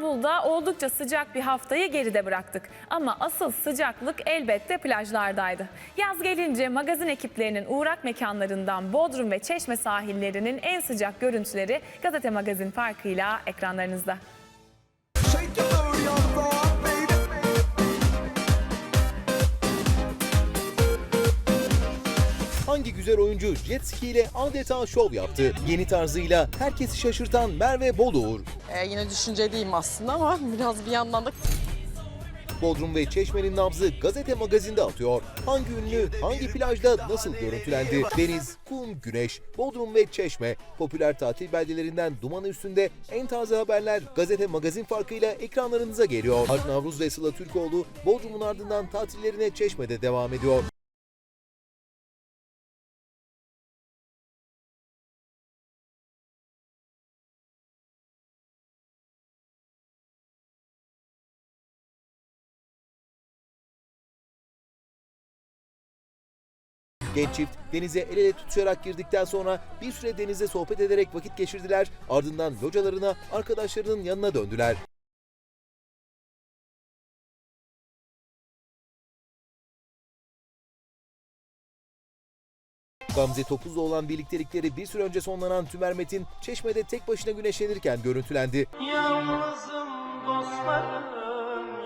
İstanbul'da oldukça sıcak bir haftayı geride bıraktık. Ama asıl sıcaklık elbette plajlardaydı. Yaz gelince magazin ekiplerinin uğrak mekanlarından Bodrum ve Çeşme sahillerinin en sıcak görüntüleri Gazete Magazin farkıyla ekranlarınızda. Hangi güzel oyuncu jet ski ile adeta şov yaptı. Yeni tarzıyla herkesi şaşırtan Merve Boluğur. Ee, yine düşünceliyim aslında ama biraz bir yandan da Bodrum ve Çeşme'nin nabzı gazete magazinde atıyor. Hangi ünlü, hangi plajda nasıl görüntülendi? Deniz, kum, güneş, Bodrum ve Çeşme. Popüler tatil beldelerinden duman üstünde en taze haberler gazete magazin farkıyla ekranlarınıza geliyor. Alp Navruz ve Sıla Türkoğlu Bodrum'un ardından tatillerine Çeşme'de devam ediyor. Genç çift denize el ele tutuşarak girdikten sonra bir süre denizde sohbet ederek vakit geçirdiler. Ardından localarına arkadaşlarının yanına döndüler. Gamze Topuz'la olan birliktelikleri bir süre önce sonlanan Tümer Metin, Çeşme'de tek başına güneşlenirken görüntülendi. Yalnızım dostlarım,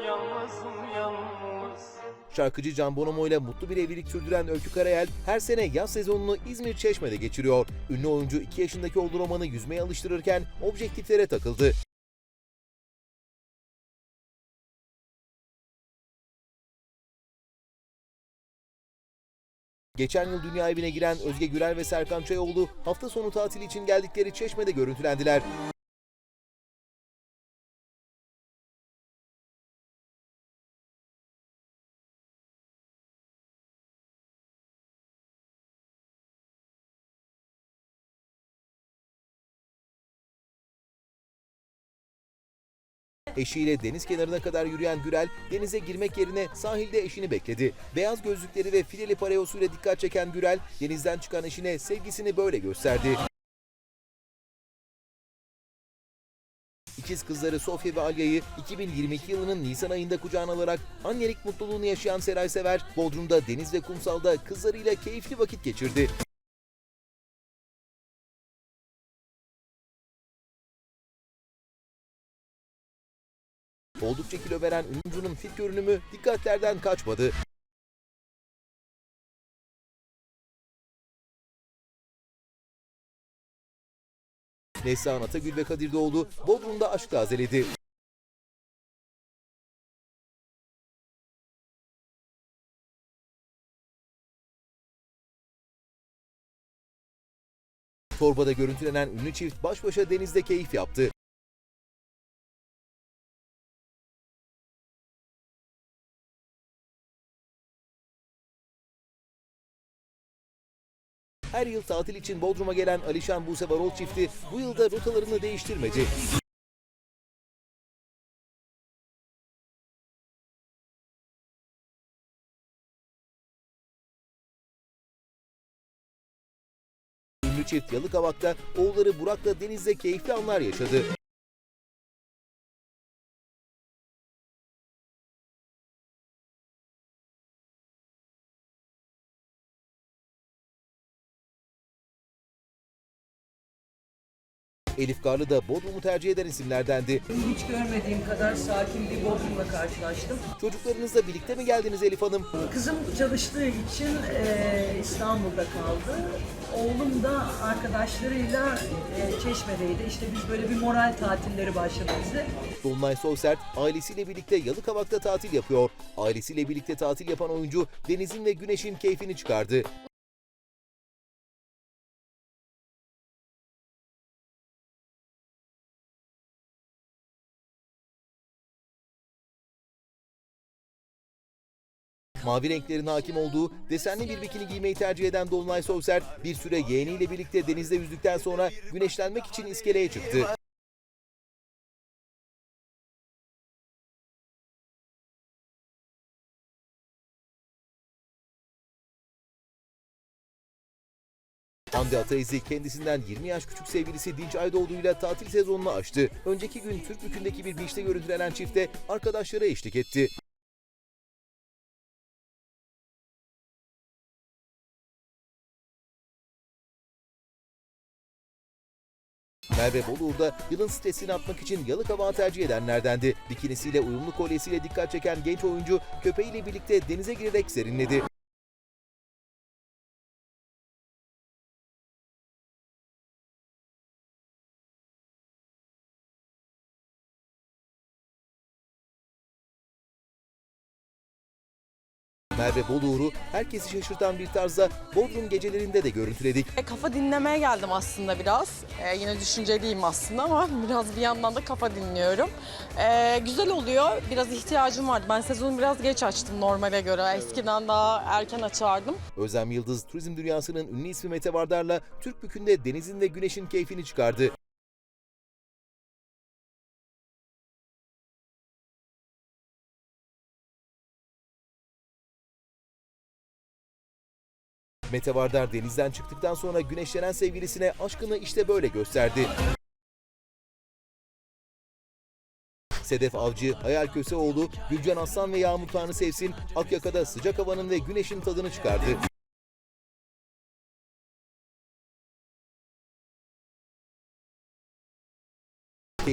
yalnızım yalnız. Şarkıcı Can Bonomo ile mutlu bir evlilik sürdüren Öykü Karayel her sene yaz sezonunu İzmir Çeşme'de geçiriyor. Ünlü oyuncu 2 yaşındaki oğlu Roman'ı yüzmeye alıştırırken objektiflere takıldı. Geçen yıl dünya evine giren Özge Gürel ve Serkan Çayoğlu hafta sonu tatili için geldikleri Çeşme'de görüntülendiler. Eşiyle deniz kenarına kadar yürüyen Gürel, denize girmek yerine sahilde eşini bekledi. Beyaz gözlükleri ve fileli parayosuyla dikkat çeken Gürel, denizden çıkan eşine sevgisini böyle gösterdi. İkiz kızları Sofya ve Alya'yı 2022 yılının Nisan ayında kucağına alarak annelik mutluluğunu yaşayan Seray Sever, Bodrum'da deniz ve kumsalda kızlarıyla keyifli vakit geçirdi. Oldukça kilo veren oyuncunun fit görünümü dikkatlerden kaçmadı. Neslihan Atagül ve Kadir Doğulu Bodrum'da aşk tazeledi. Torbada görüntülenen ünlü çift baş başa denizde keyif yaptı. Her yıl tatil için Bodrum'a gelen Alişan Buse Varol çifti bu yılda rotalarını değiştirmedi. Ünlü çift Yalıkavak'ta oğulları Burak'la denizde keyifli anlar yaşadı. Elif Garlı da Bodrum'u tercih eden isimlerdendi. Hiç görmediğim kadar sakin bir Bodrum'la karşılaştım. Çocuklarınızla birlikte mi geldiniz Elif Hanım? Kızım çalıştığı için eee, İstanbul'da kaldı. Oğlum da arkadaşlarıyla eee, Çeşme'deydi. İşte biz böyle bir moral tatilleri başladı bize. Dolunay Soysert ailesiyle birlikte Yalıkavak'ta tatil yapıyor. Ailesiyle birlikte tatil yapan oyuncu denizin ve güneşin keyfini çıkardı. Mavi renklerin hakim olduğu desenli bir bikini giymeyi tercih eden Dolunay Soysert bir süre yeğeniyle birlikte denizde yüzdükten sonra güneşlenmek için iskeleye çıktı. Hande Ataizi kendisinden 20 yaş küçük sevgilisi Dinç Aydoğdu'yla tatil sezonunu açtı. Önceki gün Türkbükü'ndeki bir beach'te görüntülenen çifte arkadaşları eşlik etti. Merve Boluğur da yılın stresini atmak için yalık hava tercih edenlerdendi. Bikinisiyle uyumlu kolyesiyle dikkat çeken genç oyuncu köpeğiyle birlikte denize girerek serinledi. Merve Boluğur'u herkesi şaşırtan bir tarzda Bodrum gecelerinde de görüntüledik. E, Kafa dinlemeye geldim aslında biraz. E, yine düşünceliyim aslında ama biraz bir yandan da kafa dinliyorum. E, güzel oluyor. Biraz ihtiyacım vardı. Ben sezonu biraz geç açtım normale göre. Eskiden daha erken açardım. Özlem Yıldız turizm dünyasının ünlü ismi Mete Vardar'la Türk Bükü'nde denizin ve güneşin keyfini çıkardı. Mete Vardar denizden çıktıktan sonra güneşlenen sevgilisine aşkını işte böyle gösterdi. Sedef Avcı, Hayal Köseoğlu, Gülcan Aslan ve Yağmur Tanrı Sevsin, Akyaka'da sıcak havanın ve güneşin tadını çıkardı.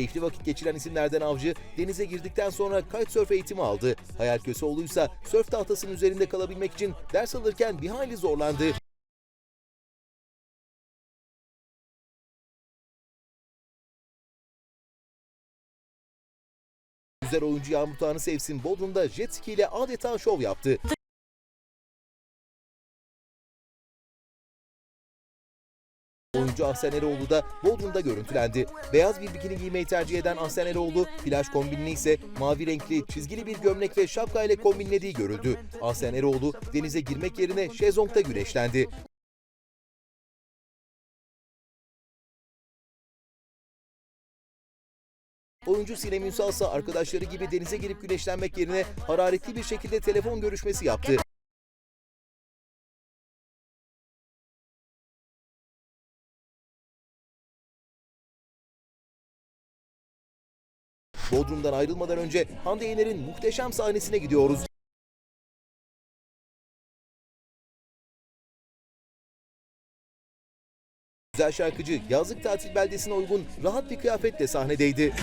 Keyifli vakit geçiren isimlerden Avcı, denize girdikten sonra kitesurf eğitimi aldı. Hayal Köseoğlu ise sörf tahtasının üzerinde kalabilmek için ders alırken bir hayli zorlandı. Güzel oyuncu Yağmur Tanrı Sevsin Bodrum'da jet ski ile adeta şov yaptı. Oyuncu Ahsen Eroğlu da Bodrum'da görüntülendi. Beyaz bir bikini giymeyi tercih eden Ahsen Eroğlu, plaj kombinini ise mavi renkli çizgili bir gömlek ve şapka ile kombinlediği görüldü. Ahsen Eroğlu denize girmek yerine şezlongda güneşlendi. Oyuncu Sinem Ünsal ise arkadaşları gibi denize girip güneşlenmek yerine hararetli bir şekilde telefon görüşmesi yaptı. Bodrum'dan ayrılmadan önce Hande Yener'in muhteşem sahnesine gidiyoruz. Güzel şarkıcı yazlık tatil beldesine uygun rahat bir kıyafetle sahnedeydi.